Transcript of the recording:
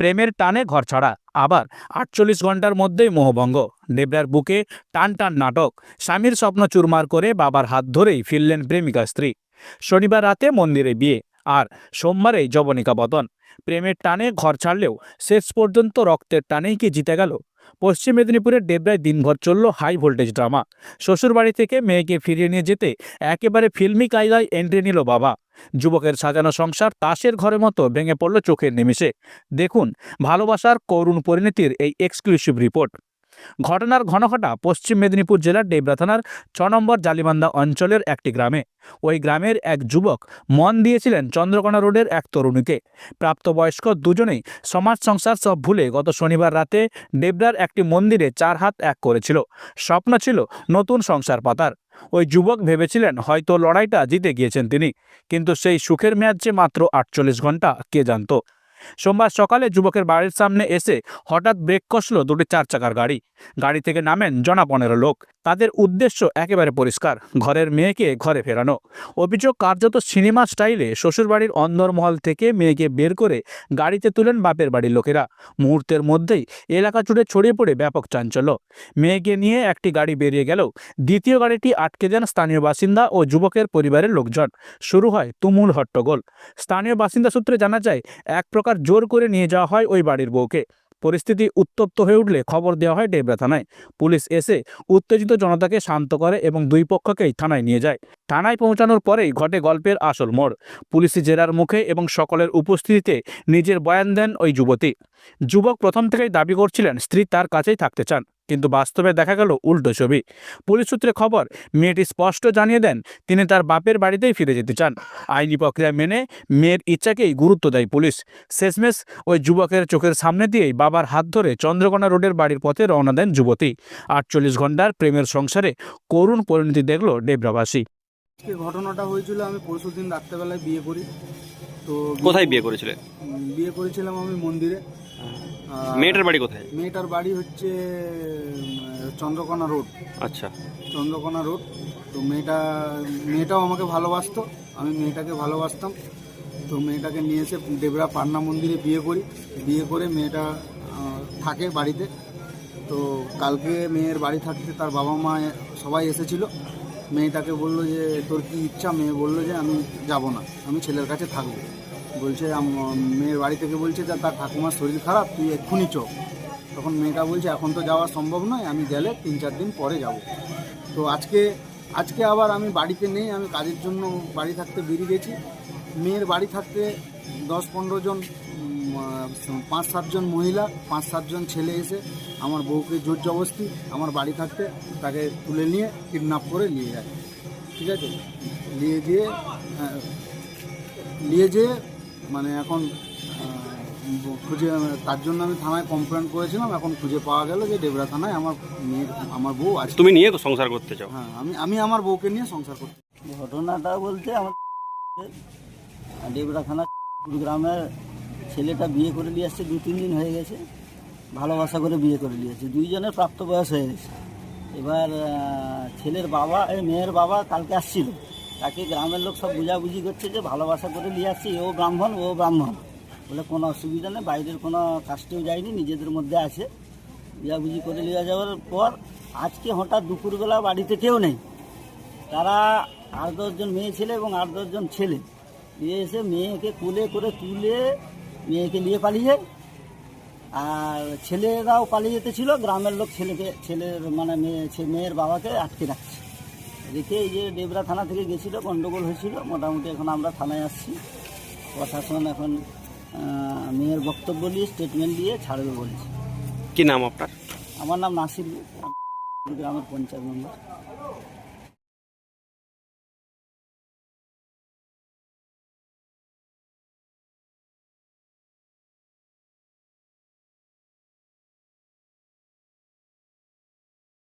প্রেমের টানে ঘর ছাড়া আবার আটচল্লিশ ঘণ্টার মধ্যেই মোহভঙ্গ। ডেবরার বুকে টান টান নাটক। স্বামীর স্বপ্ন চুরমার করে বাবার হাত ধরেই ফিরলেন প্রেমিকা স্ত্রী। শনিবার রাতে মন্দিরে বিয়ে। আর সোমবারেই যবনিকা বদন। প্রেমের টানে ঘর ছাড়লেও শেষ পর্যন্ত রক্তের টানেই কি জিতে গেল? পশ্চিম মেদিনীপুরের ডেবরায় দিনভর চলল হাই ভোল্টেজ ড্রামা শ্বশুরবাড়ি থেকে মেয়েকে ফিরিয়ে নিয়ে যেতে একেবারে ফিল্মি কায়দায় এন্ট্রি নিল বাবা। যুবকের সাজানো সংসার তাসের ঘরের মতো ভেঙে পড়ল চোখের নিমিষে। দেখুন, ভালোবাসার করুণ পরিণতির এই এক্সক্লুসিভ রিপোর্ট ঘটনার ঘনঘটা পশ্চিম মেদিনীপুর জেলার ডেবরা থানার ছ নম্বর জালিবান্ধা অঞ্চলের একটি গ্রামে। ওই গ্রামের এক যুবক মন দিয়েছিলেন চন্দ্রকোনা রোডের এক তরুণীকে। প্রাপ্তবয়স্ক দুজনেই সমাজ সংসার সব ভুলে গত শনিবার রাতে ডেবরার একটি মন্দিরে চার হাত এক করেছিল। স্বপ্ন ছিল নতুন সংসার পাতার। ওই যুবক ভেবেছিলেন হয়তো লড়াইটা জিতে গিয়েছেন তিনি, কিন্তু সেই সুখের মেয়াদ যে মাত্র আটচল্লিশ ঘণ্টা, কে জানতো? সোমবার সকালে যুবকের বাড়ির সামনে এসে হঠাৎ ব্রেক কষল দুটি চার চাকার গাড়ি। গাড়ি থেকে নামেন জনা পনেরো লোক। তাদের উদ্দেশ্য একেবারে পরিষ্কার, ঘরের মেয়েকে ঘরে ফেরানো। অভিযোগ কার্যত সিনেমা স্টাইলে শ্বশুরবাড়ির অন্দরমহল থেকে মেয়েকে বের করে গাড়িতে তুলেন বাপের বাড়ির লোকেরা। মুহূর্তের মধ্যেই এলাকা জুড়ে ছড়িয়ে পড়ে ব্যাপক চাঞ্চল্য। মেয়েকে নিয়ে একটি গাড়ি বেরিয়ে গেল দ্বিতীয় গাড়িটি আটকে দেন স্থানীয় বাসিন্দা ও যুবকের পরিবারের লোকজন। শুরু হয় তুমুল হট্টগোল। স্থানীয় বাসিন্দা সূত্রে জানা যায়, এক প্রকার জোর করে নিয়ে যাওয়া হয় ওই বাড়ির বউকে। পরিস্থিতি উত্তপ্ত হয়ে উঠলে খবর দেওয়া হয় ডেবরা থানায়। পুলিশ এসে উত্তেজিত জনতাকে শান্ত করে এবং দুই পক্ষকেই থানায় নিয়ে যায়। থানায় পৌঁছানোর পরেই ঘটে গল্পের আসল মোড়। পুলিশি জেরার মুখে এবং সকলের উপস্থিতিতে নিজের বয়ান দেন ওই যুবতী। যুবক প্রথম থেকেই দাবি করছিলেন, স্ত্রী তার কাছেই থাকতে চান। কিন্তু বাস্তবে দেখা গেল উল্টো ছবি। পুলিশ সূত্রে খবর মেয়েটি স্পষ্ট জানিয়ে দেন তিনি তার বাপের বাড়িতেই ফিরে যেতে চান। আইনি প্রক্রিয়া মেনে মেয়ের ইচ্ছাকেই গুরুত্ব দেয় পুলিশ। শেষমেশ ওই যুবকের চোখের সামনে দিয়েই বাবার হাত ধরে চন্দ্রকোনা রোডের বাড়ির পথে রওনা দেন যুবতী। আটচল্লিশ ঘণ্টার প্রেমের সংসারে করুণ পরিণতি দেখল ডেবরাবাসী। ঘটনাটা হয়েছিল আমি পরশুদিন রাত্রেবেলায় বিয়ে করি। তো কোথায় বিয়ে করেছিলে? বিয়ে করেছিলাম আমি মন্দিরে। মেয়েটার বাড়ি কোথায়? মেয়েটার বাড়ি হচ্ছে চন্দ্রকোনা রোড। আচ্ছা। চন্দ্রকোনা রোড। তো মেয়েটা মেয়েটাও আমাকে ভালোবাসতো। আমি মেয়েটাকে ভালোবাসতাম। তো মেয়েটাকে নিয়ে এসে দেবরা পান্না মন্দিরে বিয়ে করি। বিয়ে করে মেয়েটা থাকে বাড়িতে। তো কালকে মেয়ের বাড়ি থাকতে তার বাবা মা সবাই এসেছিল। মেয়েটাকে বলল যে তোর কি ইচ্ছা? মেয়ে বলল যে আমি যাব না। আমি ছেলের কাছে থাকব। বলছে মেয়ের বাড়ি থেকে বলছে যে, তার ঠাকুমার শরীর খারাপ, তুই এক্ষুনি চো তখন মেয়েটা বলছে, এখন তো যাওয়া সম্ভব নয়, আমি গেলে তিন চার দিন পরে যাব। তো আজকে আজকে আবার আমি বাড়িতে নেই, আমি কাজের জন্য বাড়ি থাকতে বেরিয়ে গেছি। মেয়ের বাড়ি থাকতে দশ পনেরো জন পাঁচ সাতজন মহিলা, পাঁচ সাতজন ছেলে এসে আমার বউকে জোর জবস্তি আমার বাড়ি থাকতে তাকে তুলে নিয়ে কিডন্যাপ করে নিয়ে যায়। ঠিক আছে? নিয়ে গিয়ে নিয়ে যেয়ে মানে এখন খুঁজে তার জন্য আমি থানায় কমপ্লেন করেছিলাম এখন খুঁজে পাওয়া গেল যে ডেবরা থানায় আমার মেয়ের আমার বউ আছে। তুমি নিয়ে সংসার করতে চাও। হ্যাঁ আমি আমি আমার বউকে নিয়ে সংসার করতে ঘটনাটা বলতে আমার ডেবরা থানা গ্রামের ছেলেটা বিয়ে করে নিয়ে আসছে দু তিন দিন হয়ে গেছে। ভালোবাসা করে বিয়ে করে নিয়েছে দুইজনের প্রাপ্ত বয়স হয়ে গেছে। এবার ছেলের বাবা এই মেয়ের বাবা কালকে আসছিল। তাকে গ্রামের লোক সব বুঝাবুঝি করছে যে ভালোবাসা করে নিয়ে আসছে, ও ব্রাহ্মণ ও ব্রাহ্মণ। বলে কোনো অসুবিধা নেই, বাইরের কোনো কাস্টেও যায়নি, নিজেদের মধ্যে আছে। বুঝাবুঝি করে নিয়ে যাওয়ার পর আজকে হঠাৎ দুপুরবেলা বাড়িতে কেউ নেই। তারা আট দশজন মেয়ে ছেলে এবং আট দশজন ছেলে। নিয়ে এসে মেয়েকে কোলে করে তুলে মেয়েকে নিয়ে পালিয়ে, আর ছেলেরাও পালিয়ে যেতে ছিল, গ্রামের লোক ছেলেকে, ছেলের মানে মেয়ে মেয়ের বাবাকে আটকে রাখছে। রেখে এই যে ডেবরা থানা থেকে গেছিল গন্ডগোল হয়েছিল মোটামুটি এখন আমরা থানায় আসছি। প্রশাসন এখন মেয়ের বক্তব্য দিয়ে স্টেটমেন্ট দিয়ে ছাড়বে বলছে। কি নাম আপনার? আমার নাম নাসির গ্রামের পঞ্চায়েত মেম্বার